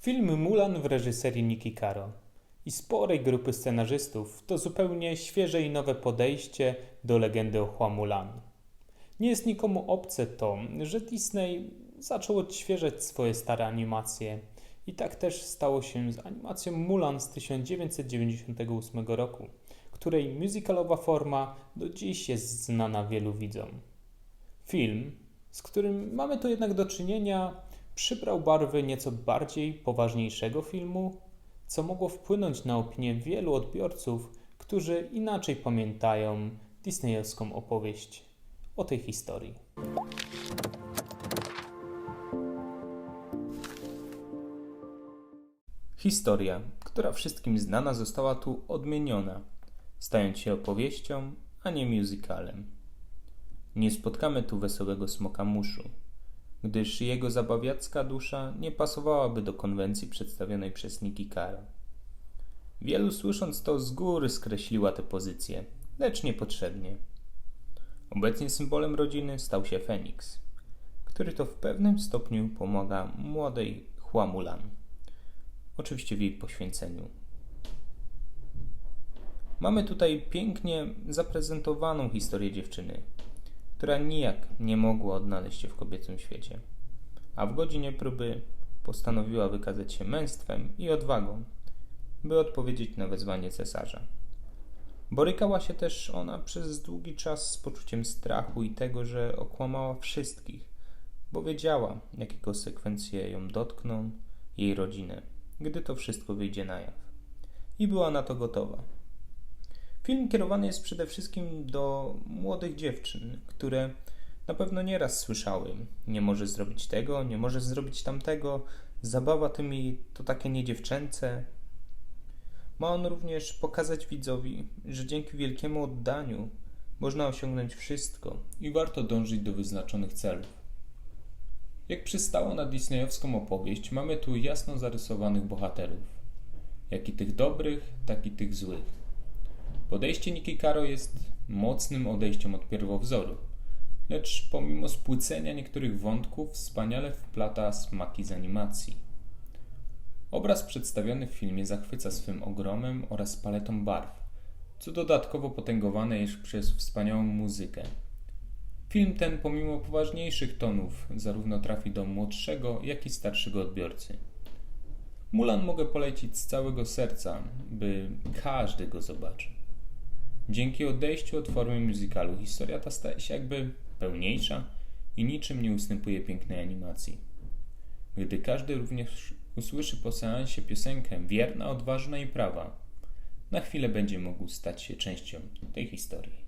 Film Mulan w reżyserii Niki Caro i sporej grupy scenarzystów to zupełnie świeże i nowe podejście do legendy o Hua Mulan. Nie jest nikomu obce to, że Disney zaczął odświeżać swoje stare animacje i tak też stało się z animacją Mulan z 1998 roku, której musicalowa forma do dziś jest znana wielu widzom. Film, z którym mamy tu jednak do czynienia, przybrał barwy nieco bardziej poważniejszego filmu, co mogło wpłynąć na opinię wielu odbiorców, którzy inaczej pamiętają disneyowską opowieść o tej historii. Historia, która wszystkim znana, została tu odmieniona, stając się opowieścią, a nie musicalem. Nie spotkamy tu wesołego smoka muszu, gdyż jego zabawiacka dusza nie pasowałaby do konwencji przedstawionej przez Niki Caro. Wielu słysząc to z góry skreśliła tę pozycję, lecz niepotrzebnie. Obecnie symbolem rodziny stał się Feniks, który to w pewnym stopniu pomaga młodej Hua Mulan. Oczywiście w jej poświęceniu. Mamy tutaj pięknie zaprezentowaną historię dziewczyny, która nijak nie mogła odnaleźć się w kobiecym świecie, a w godzinie próby postanowiła wykazać się męstwem i odwagą, by odpowiedzieć na wezwanie cesarza. Borykała się też ona przez długi czas z poczuciem strachu i tego, że okłamała wszystkich, bo wiedziała, jakie konsekwencje ją dotkną, jej rodzinę, gdy to wszystko wyjdzie na jaw. I była na to gotowa. Film kierowany jest przede wszystkim do młodych dziewczyn, które na pewno nieraz słyszały: Nie może zrobić tego, nie może zrobić tamtego, zabawa tymi to takie niedziewczęce. Ma on również pokazać widzowi, że dzięki wielkiemu oddaniu można osiągnąć wszystko i warto dążyć do wyznaczonych celów. Jak przystało na disneyowską opowieść, mamy tu jasno zarysowanych bohaterów, jak i tych dobrych, tak i tych złych. Podejście Niki Caro jest mocnym odejściem od pierwowzoru, lecz pomimo spłycenia niektórych wątków wspaniale wplata smaki z animacji. Obraz przedstawiony w filmie zachwyca swym ogromem oraz paletą barw, co dodatkowo potęgowane jest przez wspaniałą muzykę. Film ten, pomimo poważniejszych tonów, zarówno trafi do młodszego, jak i starszego odbiorcy. Mulan mogę polecić z całego serca, by każdy go zobaczył. Dzięki odejściu od formy musicalu historia ta staje się jakby pełniejsza i niczym nie ustępuje pięknej animacji. Gdy każdy również usłyszy po seansie piosenkę wierna, odważna i prawa, na chwilę będzie mógł stać się częścią tej historii.